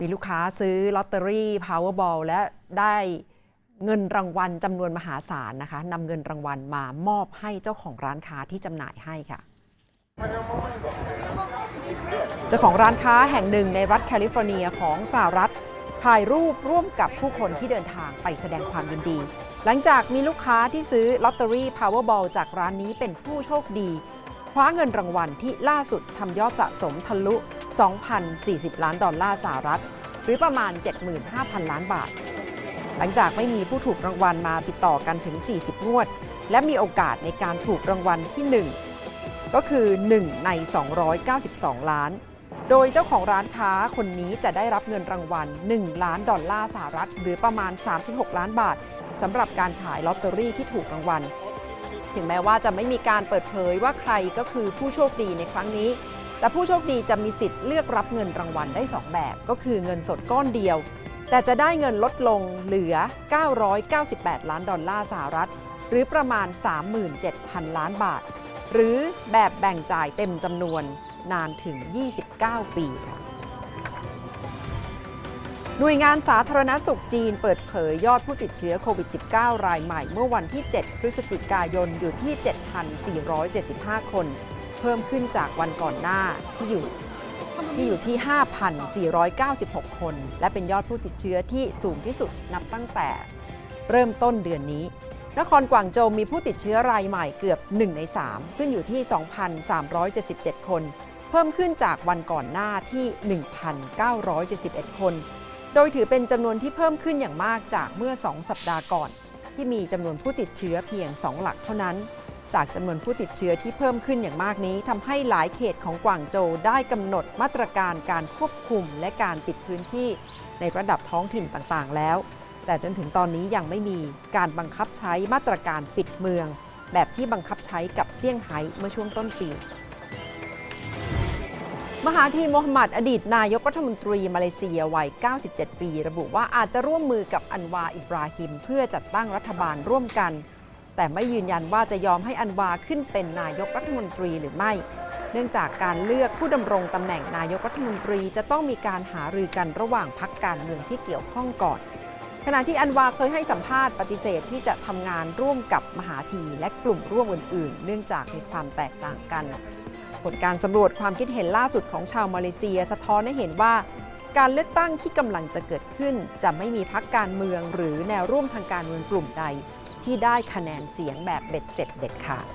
มีลูกค้าซื้อลอตเตอรี่ Powerball และได้เงินรางวัลจำนวนมหาศาลนะคะนำเงินรางวัลมามอบให้เจ้าของร้านค้าที่จำหน่ายให้ค่ะ เจ้าของร้านค้าแห่งหนึ่งในรัฐแคลิฟอร์เนียของสหรัฐถ่ายรูปร่วมกับผู้คนที่เดินทางไปแสดงความยินดี หลังจากมีลูกค้าที่ซื้อลอตเตอรี่ Powerball จากร้านนี้เป็นผู้โชคดี คว้าเงินรางวัลที่ล่าสุดทำยอดสะสมทะลุ 2,040 ล้านดอลลาร์สหรัฐ หรือประมาณ 75,000 ล้านบาท หลังจากไม่มีผู้ถูกรางวัลมาติดต่อกันถึง 40 งวด และมีโอกาสในการถูกรางวัลที่ 1 ก็คือ 1 ใน 292 ล้าน โดยเจ้าของร้านค้าคนนี้จะได้รับเงินรางวัล 1 ล้านดอลลาร์สหรัฐ หรือประมาณ 36 ล้านบาทสำหรับการขายลอตเตอรี่ที่ถูกรางวัล ถึงแม้ว่าจะไม่มีการเปิดเผยว่าใครก็คือผู้โชคดีในครั้งนี้ แต่ผู้โชคดีจะมีสิทธิ์เลือกรับเงินรางวัลได้ 2 แบบ ก็คือเงินสดก้อนเดียว แต่จะได้เงินลดลงเหลือ 998 ล้านดอลลาร์สหรัฐ หรือประมาณ 37,000 ล้านบาท หรือแบบแบ่งจ่ายเต็มจำนวนนานถึง 29 ปีค่ะ หน่วยงานสาธารณสุขจีนเปิดเผยยอดผู้ติดเชื้อโควิด -19 รายใหม่เมื่อวันที่ 7 พฤศจิกายนอยู่ที่ 7,475 คน เพิ่มขึ้นจากวันก่อนหน้าที่อยู่ที่อยู่ที่ 5,496 คน และเป็นยอดผู้ติดเชื้อที่สูงที่สุดนับตั้งแต่ เริ่มต้นเดือนนี้ นครกวางโจวมีผู้ติดเชื้อรายใหม่เกือบ 1 ใน 3 ซึ่งอยู่ที่ 2,377 คน เพิ่มขึ้นจากวันก่อนหน้าที่ 1,971 คน โดยถือเป็นจำนวนที่เพิ่มขึ้นอย่างมากจากเมื่อ 2 สัปดาห์ก่อน ที่มีจำนวนผู้ติดเชื้อเพียง 2 หลักเท่านั้น จากจำนวนผู้ติดเชื้อที่เพิ่มขึ้นอย่างมากนี้ทำให้หลายเขตของกวางโจวได้กำหนดมาตรการการควบคุมและการปิดพื้นที่ในระดับท้องถิ่นต่างๆ แล้ว แต่จนถึงตอนนี้ยังไม่มีการบังคับใช้มาตรการปิดเมือง แบบที่บังคับใช้กับเซี่ยงไฮ้เมื่อช่วงต้นปี มหาธีโมฮัมหมัดอดีตนายกรัฐมนตรีมาเลเซียวัย 97 ปี ระบุว่าอาจจะร่วมมือกับอันวาอิบราฮิม เพื่อจัดตั้งรัฐบาลร่วมกัน แต่ไม่ยืนยันว่าจะยอมให้อันวาขึ้นเป็นนายกรัฐมนตรีหรือไม่ เนื่องจากการเลือกผู้ดำรงตำแหน่งนายกรัฐมนตรีจะต้องมีการหารือกันระหว่างพักการเมืองที่เกี่ยวข้องก่อน ขณะที่อันวาเคยให้สัมภาษณ์ปฏิเสธที่จะทำงานร่วมกับมหาธีและกลุ่มร่วมอื่นๆ เนื่องจากมีความแตกต่างกัน ผลการสำรวจความคิดเห็นล่าสุดของชาวมาเลเซีย สะท้อนให้เห็นว่า การเลือกตั้งที่กำลังจะเกิดขึ้น จะไม่มีพักการเมือง หรือแนวร่วมทางการเมืองกลุ่มใด ที่ได้คะแนนเสียงแบบเบ็ดเสร็จเด็ดขาด